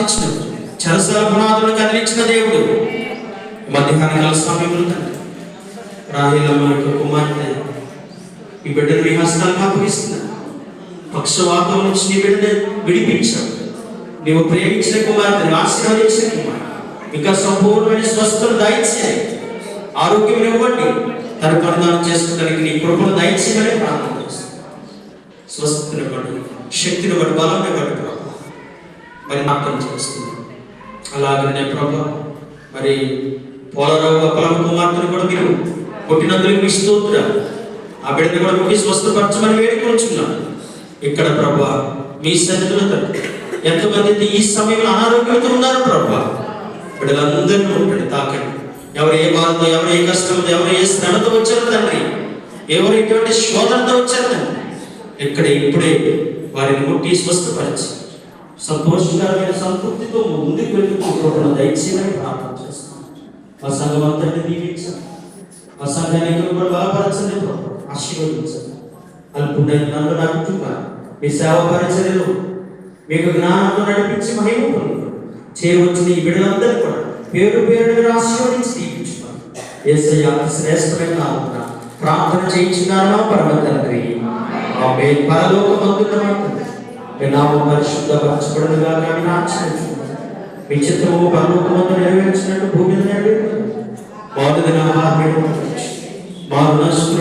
ఇచ్చిన చరసల కదిలించిన దేవుడు. మధ్యాహ్న కాల సమయంలో తండ్రి రాహిలమ్మ యొక్క కుమార్తె. ఈ బిడ్డను మీ హస్తాలకు అప్పగిస్తున్నా పక్షవాతం నుంచి నీ బిడ్డను విడిపించావు. నీవు ప్రేమించిన కుమార్తెను ఆశీర్వదించిన కుమార్ ఇంకా సంపూర్ణమైన స్వస్థతను దయచేయాలి ఆరోగ్యం ఇవ్వండి. తన పరిణామం చేసుకోవడానికి నీ కృపను దయచేయమని ప్రార్థన చేస్తాను స్వస్థతను బట్టి శక్తిని బట్టి బలాన్ని బట్టి ప్రభు మరి అలాగనే ప్రభా మరి పోలరావు పొలం కుమార్తెను కూడా మీరు పుట్టినందుకు మీ స్తోత్ర. ఆ బిడ్డను కూడా ముట్టి స్వస్థపరచమని వేడుకొచ్చున్నాను ఇక్కడ ప్రభా మీ సన్నిధిలో ఎంతమంది ఈ సమయంలో అనారోగ్యంతో ఉన్నారు ప్రభా. బిడ్డలందరినీ ఉంటాడు తాకండి. ఎవరు ఏ బాధతో ఎవరు ఏ కష్టంతో ఎవరు ఏ శ్రమతో వచ్చారు తండ్రి. ఎవరు ఎటువంటి శోధనతో వచ్చారు తండ్రి. ఇక్కడ ఇప్పుడే వారిని ముట్టి స్వస్థపరిచి. సంతోషకరమైన సంతృప్తితో ముందుకు వెళ్ళిపోతున్న దయచేయమని ప్రార్థన చేస్తాం మా సంఘం అంతటిని దీవించండి. మా సంఘానికి కూడా బలపరచండి. ఆశీర్వదించండి. అల్పుడైన నన్ను మీ సేవ పరిచర్యలో మీకు జ్ఞానంతో నడిపించి మహిమ పొందుకోండి చేయవచ్చిన ఈ బిడ్డలందరూ కూడా పేరు పేరు మీరు ఆశీర్వదించి దీవించుకోండి. ఏసయ్య శ్రేష్టమైన ప్రార్థన చేయించున్నాను పరమ తండ్రి ఆమె పరలోకమందున్న మీ నామం పరిశుద్ధపరచబడునుగా కానీ నాశించుకోండి మీ చిత్తము పరలోకమందు నెరవేర్చినట్టు భూమి మీద నెరవేరుతుంది మాది ఆహారం మారు నష్టం